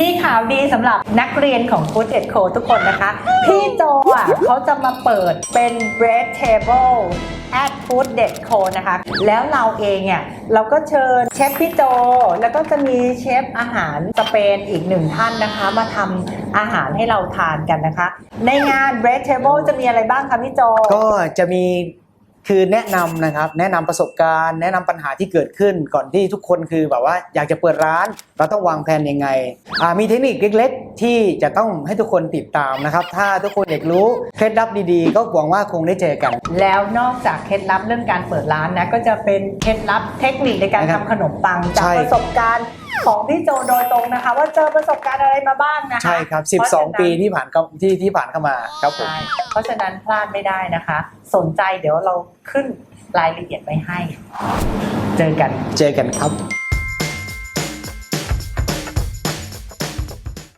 มีข่าวดีสำหรับนักเรียนของ Food e d Co ทุกคนนะคะ พี่โจอะเขาจะมาเปิดเป็น Bread Table at Food e d Co นะคะ แล้วเราเองเนี่ย เราก็เชิญเชฟพี่โจ แล้วก็จะมีเชฟอาหารสเปนอีกหนึ่งท่านนะคะ มาทำอาหารให้เราทานกันนะคะ ในงาน Bread Table จะมีอะไรบ้างคะพี่โจ ก็จะมี คือแนะนำนะครับแนะนำประสบการณ์ แนะนำปัญหาที่เกิดขึ้นก่อนที่ทุกคนคือแบบว่าอยากจะเปิดร้าน เราต้องวางแผนยังไงมีเทคนิคเล็ก ที่จะต้องให้ทุกคนติดตามนะครับ ถ้าทุกคนอยากรู้เคล็ดลับดีๆ ก็หวังว่าคงได้เจอกัน แล้วนอกจากเคล็ดลับเรื่องการเปิดร้านนะก็จะเป็นเคล็ดลับเทคนิคในการนะครับทำขนมปังจากใช่ ประสบการณ์ของพี่โจโดยตรงนะคะ ว่าเจอประสบการณ์อะไรมาบ้างนะคะใช่ครับ เพราะฉะนั้น 12 ปีที่ผ่านเข้าที่ที่ผ่านเข้ามาครับผม ใช่เพราะฉะนั้นพลาดไม่ได้นะคะ สนใจเดี๋ยวเราขึ้นรายละเอียดไว้ให้ เจอกัน เจอกันครับ